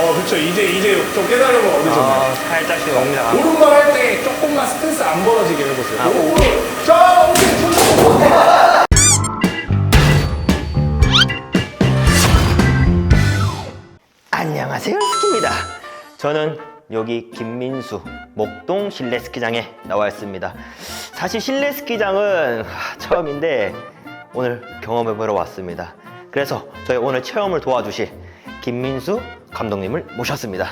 어, 그렇죠. 이제 이제 좀 깨달음을 얻으셨네요. 아, 살짝씩 옵니다. 오른발 할 때 조금만 스탠스 안 벌어지게 해보세요. 아, 오, 자, 오케이, 손 잡고. 안녕하세요 스키입니다 저는 여기 김민수 목동 실내 스키장에 나와 있습니다 사실 실내 스키장은 하, 처음인데 오늘 경험해 보러 왔습니다 그래서 저희 오늘 체험을 도와주실 김민수 감독님을 모셨습니다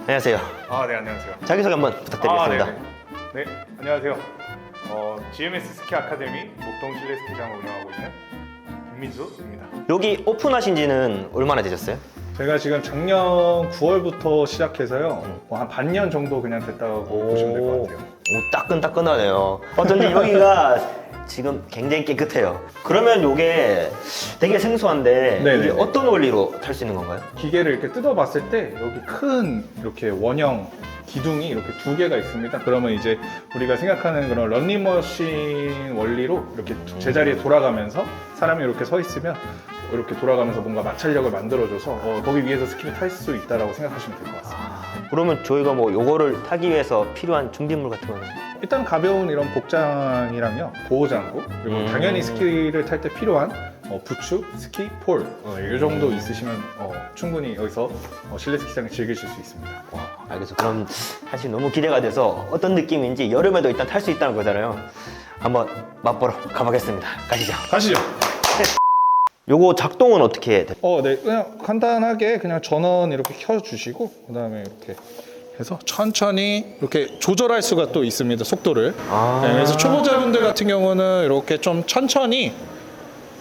안녕하세요 아, 네, 안녕하세요. 자기소개 한번 부탁드리겠습니다 아, 네, 네. 네, 안녕하세요. 어, GMS 스키 아카데미 목동 실내 스키장을 운영하고 있는 김민수입니다. 여기 오픈하신 지는 얼마나 되셨어요? 제가 지금 작년 9월부터 시작해서요. 뭐 한 반년 정도 그냥 됐다고 보시면 될 것 같아요. 오, 따끈따끈하네요. 어쩐지 여기가 지금 굉장히 깨끗해요. 그러면 이게 되게 생소한데. 이게 어떤 원리로 탈 수 있는 건가요? 기계를 이렇게 뜯어봤을 때 여기 큰 이렇게 원형 기둥이 이렇게 두 개가 있습니다. 그러면 이제 우리가 생각하는 그런 런닝머신 원리로 이렇게 제자리에 돌아가면서 사람이 이렇게 서 있으면 이렇게 돌아가면서 뭔가 마찰력을 만들어줘서 어, 거기 위에서 스키를 탈 수 있다라고 생각하시면 될 것 같습니다. 그러면 저희가 뭐 요거를 타기 위해서 필요한 준비물 같은 거는 일단 가벼운 이런 복장이랑요 보호장구 그리고 음. 당연히 스키를 탈 때 필요한 어, 부츠, 스키, 폴 어, 이 정도 있으시면 어, 충분히 여기서 어, 실내 스키장을 즐기실 수 있습니다. 와, 알겠어. 그럼 사실 너무 기대가 돼서 어떤 느낌인지 여름에도 일단 탈 수 있다는 거잖아요. 한번 맛보러 가보겠습니다. 가시죠. 가시죠. 요거 작동은 어떻게 돼? 어, 네, 그냥 간단하게 그냥 전원 이렇게 켜주시고 그다음에 이렇게 해서 천천히 이렇게 조절할 수가 또 있습니다 속도를. 아. 네, 그래서 초보자분들 같은 경우는 이렇게 좀 천천히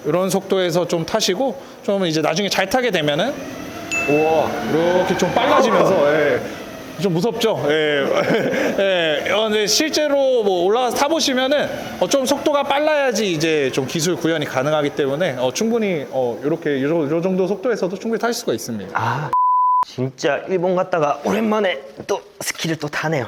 이런 속도에서 좀 타시고 좀 이제 나중에 잘 타게 되면은 우와. 이렇게 좀 빨라지면서 예. 좀 무섭죠. 예. 예. 어, 근데 실제로 뭐 올라가서 타보시면은 어, 좀 속도가 빨라야지 이제 좀 기술 구현이 가능하기 때문에 어, 충분히 어, 이렇게 정- 이 정도 속도에서도 충분히 탈 수가 있습니다. 아, 진짜 일본 갔다가 오랜만에 또 스키를 또 타네요.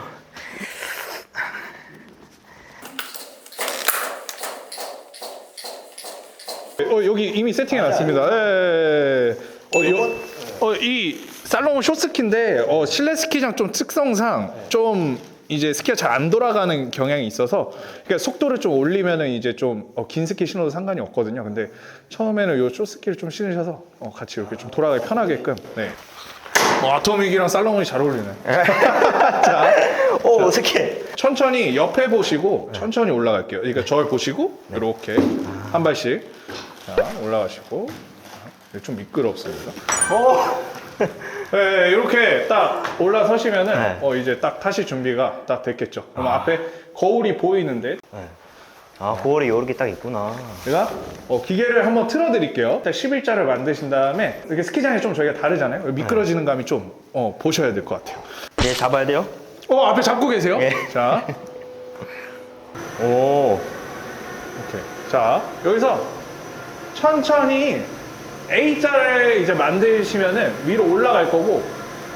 어, 여기 이미 세팅해 놨습니다. 예. 어, 요, 어, 이 살로몬 쇼스키인데 어, 실내 스키장 좀 특성상 좀 이제 스키가 잘 안 돌아가는 경향이 있어서 그러니까 속도를 좀 올리면은 이제 좀 긴 스키 신어도 상관이 없거든요. 근데 처음에는 요 쇼스키를 좀 신으셔서 어, 같이 이렇게 좀 돌아가기 편하게끔. 네. 어, 아토믹이랑 살로몬이 잘 어울리네. 자, 오, 어색해. 천천히 옆에 보시고 천천히 올라갈게요. 그러니까 저를 보시고 이렇게 한 발씩 자, 올라가시고 자, 좀 미끄럽습니다. 네, 이렇게 딱 올라서시면은 네. 어, 이제 딱 타실 준비가 딱 됐겠죠. 그럼 앞에 거울이 보이는데 아, 고월이 이렇게 딱 있구나. 제가 어, 기계를 한번 틀어드릴게요. 딱 11자를 만드신 다음에 이렇게 스키장이 좀 저희가 다르잖아요. 미끄러지는 감이 좀 어, 보셔야 될 것 같아요. 얘 잡아야 돼요? 어 앞에 잡고 계세요. 예. 자, 오, 오케이. 자, 여기서 천천히 A자를 이제 만드시면은 위로 올라갈 거고,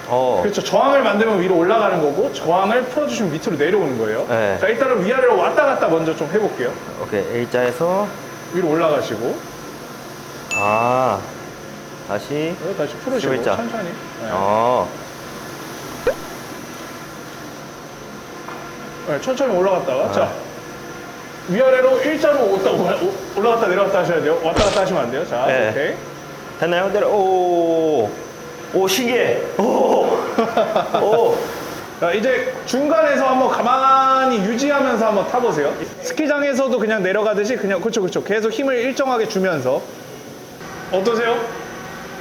어. 그렇죠. 저항을 만들면 위로 올라가는 거고, 저항을 풀어주시면 밑으로 내려오는 거예요. 네. 자, 일단은 위아래로 왔다 갔다 먼저 좀 해볼게요. 오케이, A자에서, 위로 올라가시고, 아, 다시, 여기 다시 풀으시고, 11자. 천천히. 네. 어, 네, 천천히 올라갔다가, 자, 위아래로 일자로 올라- 올라- 올라갔다 내려갔다 하셔야 돼요. 왔다 갔다 하시면 안 돼요. 자, 네. 오케이. 됐나요? 내려, 오, 오, 신기해. 오, 오. 자, 이제 중간에서 한번 가만히 유지하면서 한번 타보세요. 스키장에서도 그냥 내려가듯이 그냥 그렇죠, 그렇죠. 계속 힘을 일정하게 주면서 어떠세요?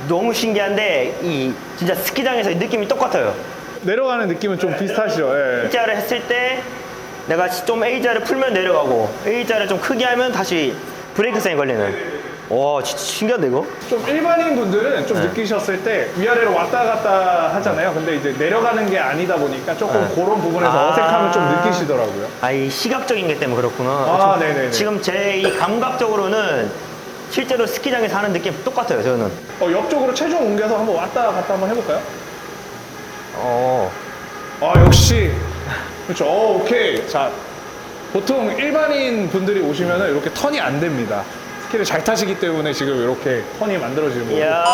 너무 신기한데, 이, 진짜 스키장에서 이 느낌이 똑같아요. 내려가는 느낌은 좀 비슷하시죠? 예. A자를 했을 때, 내가 좀 A자를 풀면 내려가고, A자를 좀 크게 하면 다시 브레이크선이 걸리는. 와, 진짜 신기한데, 이거? 좀 일반인 분들은 좀 네. 느끼셨을 때 위아래로 왔다 갔다 하잖아요. 근데 이제 내려가는 게 아니다 보니까 조금 네. 그런 부분에서 아. 어색함을 좀 느끼시더라고요. 아, 이 시각적인 게 때문에 그렇구나. 아, 좀- 네네네. 지금 제 이 감각적으로는 실제로 스키장에서 하는 느낌 똑같아요, 저는. 어, 옆쪽으로 체중 옮겨서 한번 왔다 갔다 한번 해볼까요? 어. 아 역시 그렇죠. 어, 오케이. 자 보통 일반인 분들이 오시면은 이렇게 턴이 안 됩니다. 스키를 잘 타시기 때문에 지금 이렇게 턴이 만들어지는 거고. 이야.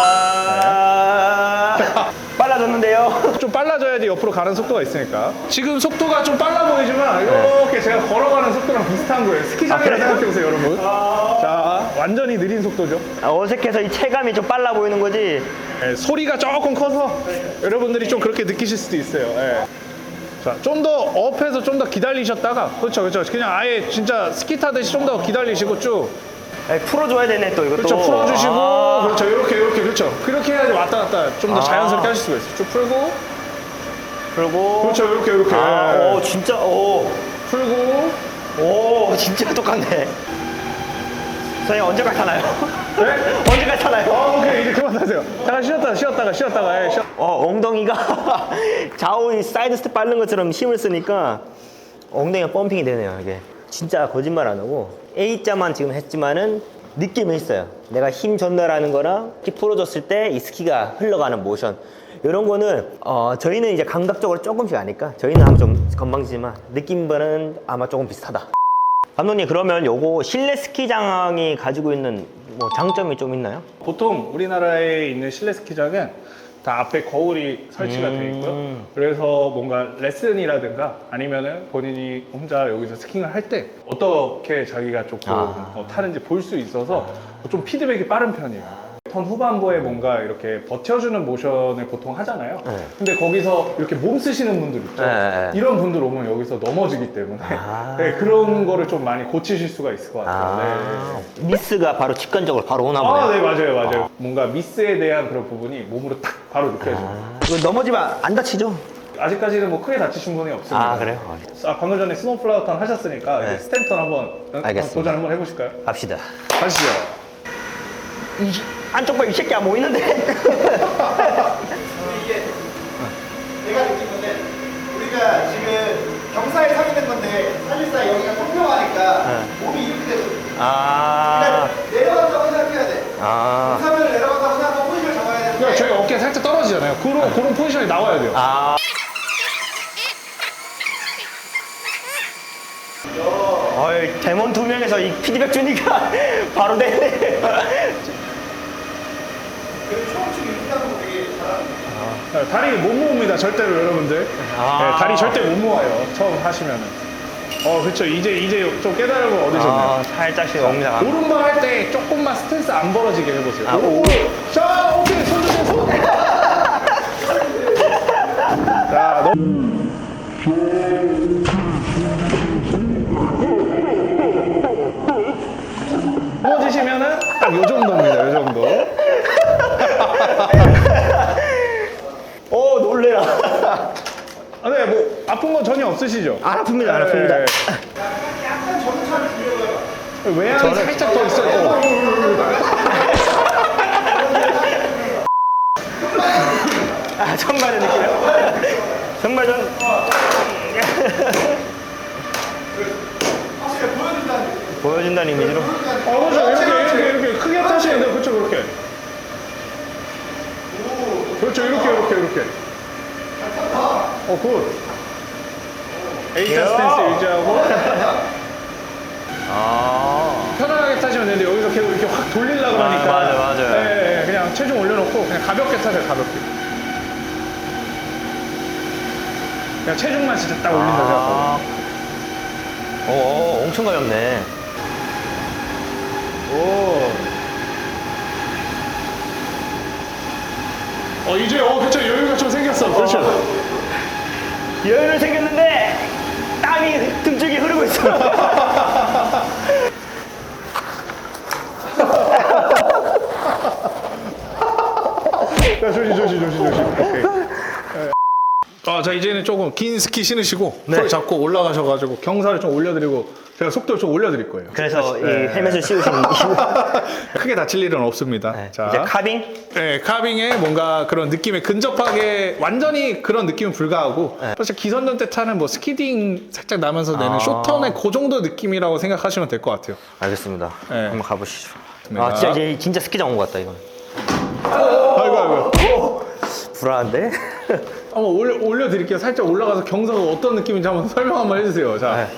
빨라, 빨라졌는데요. 좀 빨라져야지 옆으로 가는 속도가 있으니까. 지금 속도가 좀 빨라 보이지만 이렇게 제가 걸어가는 속도랑 비슷한 거예요. 스키장이라 아, 그래요? 생각해 보세요, 여러분. 자, 완전히 느린 속도죠. 아, 어색해서 이 체감이 좀 빨라 보이는 거지. 예, 소리가 조금 커서 여러분들이 좀 그렇게 느끼실 수도 있어요. 예. 자, 좀더 업해서 좀 더 기다리셨다가 그렇죠, 그렇죠. 그냥 아예 진짜 스키 타듯이 좀 더 기다리시고 쭉 아니, 풀어줘야 되네 또 이것도. 그렇죠, 풀어주시고 아. 그렇죠, 이렇게 이렇게 그렇죠. 그렇게 해야지 왔다 갔다 좀더 아. 자연스럽게 하실 수가 있어요. 쭉 풀고 그리고. 그렇죠, 이렇게 이렇게 아, 예. 오, 진짜, 오. 풀고 오, 진짜 똑같네. 선생님 언제까지 타나요? 네? 언제까지 타나요? 어, 오케이 이제 그만하세요. 잠깐 쉬었다가 쉬었다가 쉬었다가 예, 쉬었. 어, 엉덩이가 좌우 이 사이드 스텝 밟는 것처럼 힘을 쓰니까 엉덩이가 펌핑이 되네요, 이게. 진짜 거짓말 안 하고 A자만 지금 했지만은 느낌이 있어요. 내가 힘 전달하는 거랑 키 풀어줬을 때 이 스키가 흘러가는 모션. 이런 거는 어, 저희는 이제 감각적으로 조금씩 아니까 저희는 아마 좀 건방지지만 느낌과는 아마 조금 비슷하다. 감독님 그러면 요거 실내 스키장이 가지고 있는 뭐 장점이 좀 있나요? 보통 우리나라에 있는 실내 스키장은 다 앞에 거울이 설치가 음. 되어 있고요. 그래서 뭔가 레슨이라든가 아니면은 본인이 혼자 여기서 스킹을 할 때 어떻게 자기가 조금 아. 어, 타는지 볼 수 있어서 좀 피드백이 빠른 편이에요. 턴 후반부에 뭔가 이렇게 버텨주는 모션을 보통 하잖아요. 네. 근데 거기서 이렇게 몸 쓰시는 분들 있죠. 네, 네. 이런 분들 오면 여기서 넘어지기 때문에 아. 네, 그런 거를 좀 많이 고치실 수가 있을 것 같아요. 아, 네. 미스가 바로 직관적으로 바로 오나 보네요. 아, 네, 맞아요, 맞아요. 뭔가 미스에 대한 그런 부분이 몸으로 딱 바로 느껴져요. 아, 넘어지면 안 다치죠? 아. 직까지는 뭐 크게 다치신 분이 없습니다. 아, 그래요? 아, 방금 전에 스노우 플라워턴 하셨으니까 네. 스탠턴 한번 알겠습니다. 도전 한번 해보실까요? 갑시다. 가시죠. 이 안쪽 봐이 새끼 안 보이는데? 이게 내가 느낀 건데 우리가 지금 경사에 서 있는 건데 사실상 여기가 평평하니까 몸이 이렇게 되거든. 아, 그러니까 내려간다고 생각해야 돼. 아, 경사면을 내려간다고 생각하고 포지션을 잡아야 되는데 그러니까 저희 어깨 살짝 떨어지잖아요. 그런, 그런 포지션이 나와야 돼요. 아. 어이, 데몬 두 명에서 이 피드백 주니까 바로 되네. 그 처음식 이렇게 하는 거 되게 잘하는 거 네, 다리 못 모읍니다, 절대로 여러분들. 아. 네, 다리 절대 못 모아요, 처음 하시면은. 어, 그렇죠. 이제, 이제 좀 깨달음을 얻으셨네요. 아, 살짝씩 엉덩이. 오른발 할 때 조금만 스탠스 안 벌어지게 해보세요. 아, 오. 자, 오케이. 손 주세요, 손. 자, 너무. 넘어지시면은 딱 요 정도입니다, 아픈 건 전혀 없으시죠? 안 아픕니다, 안 아픕니다. 약간 정차를 해봐. 외양이 살짝 더 있어요. 어. 아, 정말의 느낌이요? 정말 전 확실히 보여준다는 게 보여준다는 이미지로. 어, 그렇죠. 이렇게, 이렇게, 이렇게 크게 타시는데, 그렇죠, 그렇게. 그렇죠, 이렇게, 이렇게, 이렇게. 어, 굿. A자 야. 스탠스 유지하고 아. 편안하게 타시면 되는데 여기서 계속 이렇게 확 돌리려고 아, 하니까 맞아, 맞아요. 네, 네, 그냥 체중 올려놓고 그냥 가볍게 타세요, 가볍게. 그냥 체중만 진짜 딱 올린다 생각하고. 아. 오, 오, 엄청 가볍네. 오. 어, 이제, 어, 그쵸, 여유가 좀 생겼어. 그렇죠. 여유는 생겼는데 땀이 등쪽에 흐르고 있어. 자, 조심, 조심, 조심, 조심. 오케이. 네. 아, 자, 이제는 조금 긴 스키 신으시고, 네. 풀 잡고 올라가셔가지고, 경사를 좀 올려드리고, 제가 속도를 좀 올려드릴 거예요. 그래서 이 네. 헬멧을 씌우시는 크게 다칠 일은 없습니다. 네. 자, 이제 카빙. 네, 카빙에 뭔가 그런 느낌에 근접하게 완전히 그런 느낌은 불가하고 네. 사실 기선전 때 타는 뭐 스키딩 살짝 나면서 내는 아. 쇼턴의 그 정도 느낌이라고 생각하시면 될 것 같아요. 알겠습니다. 네. 한번 가보시죠. 아 진짜 이제 진짜 스키장 온 것 같다 이건. 아이고 아이고. 불안한데? 한번 올려, 올려드릴게요. 살짝 올라가서 경사가 어떤 느낌인지 한번 설명 한번 해주세요. 자, 네.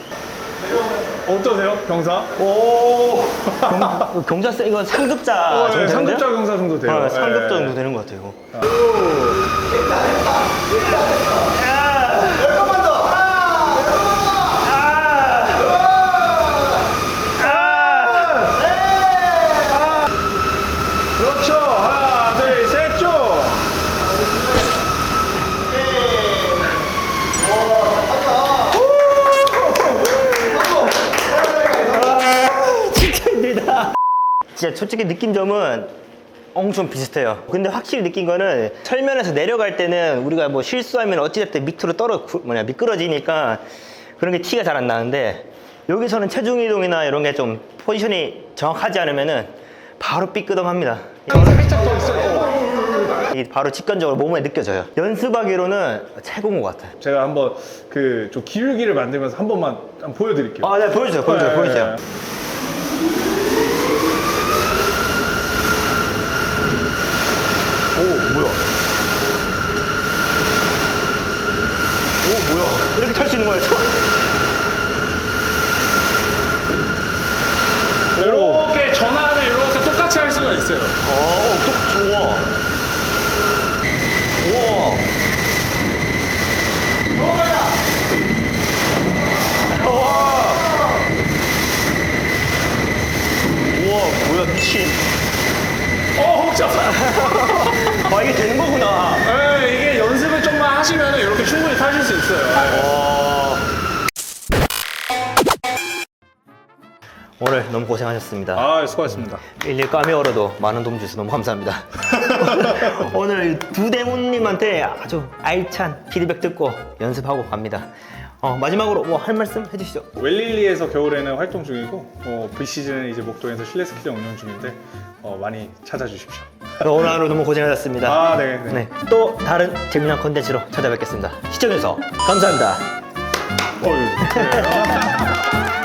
어떠세요? 경사? 오. 경, 경자 세 이거 상급자 어, 정도 네, 되는데요? 상급자 경사 정도 돼요. 아, 상급자 네. 정도 되는 것 같아요 이거. 진짜 솔직히 느낀 점은 엄청 비슷해요. 근데 확실히 느낀 거는 철면에서 내려갈 때는 우리가 뭐 실수하면 어찌됐든 밑으로 떨어 구- 뭐냐 미끄러지니까 그런 게 티가 잘 안 나는데 여기서는 체중 이동이나 이런 게 좀 포지션이 정확하지 않으면은 바로 삐끄덩합니다. 살짝 더 있어요. 이게 바로 직관적으로 몸에 느껴져요. 연습하기로는 최고인 것 같아요. 제가 한번 그 좀 기울기를 만들면서 한 번만 한번 보여드릴게요. 아, 네, 보여주세요, 보여주세요, 네. 보여주세요. 오, 뭐야? 오, 뭐야? 이렇게 탈 수 있는 거였어? 이렇게 전환을 이렇게 똑같이 할 수가 있어요. 어, 또 좋아. 우와. 우와, 뭐야, 미친. 어, 훔쳤어. 아, 이게 되는 거구나. 네, 이게 연습을 좀만 하시면 이렇게 충분히 타실 수 있어요. 오늘 너무 고생하셨습니다. 아, 수고하셨습니다. 일일 까메오로도 많은 도움 주셔서 너무 감사합니다. 오늘 두 대문님한테 아주 알찬 피드백 듣고 연습하고 갑니다. 어, 마지막으로 뭐 할 말씀 해주시죠. 웰릴리에서 겨울에는 활동 중이고 어, V시즌은 이제 목동에서 실내 스키장 운영 중인데 어, 많이 찾아주십시오. 오늘 하루 너무 고생하셨습니다. 아, 네, 네. 네, 또 다른 재미난 컨텐츠로 찾아뵙겠습니다. 시청해주셔서 감사합니다. 어휴. 네.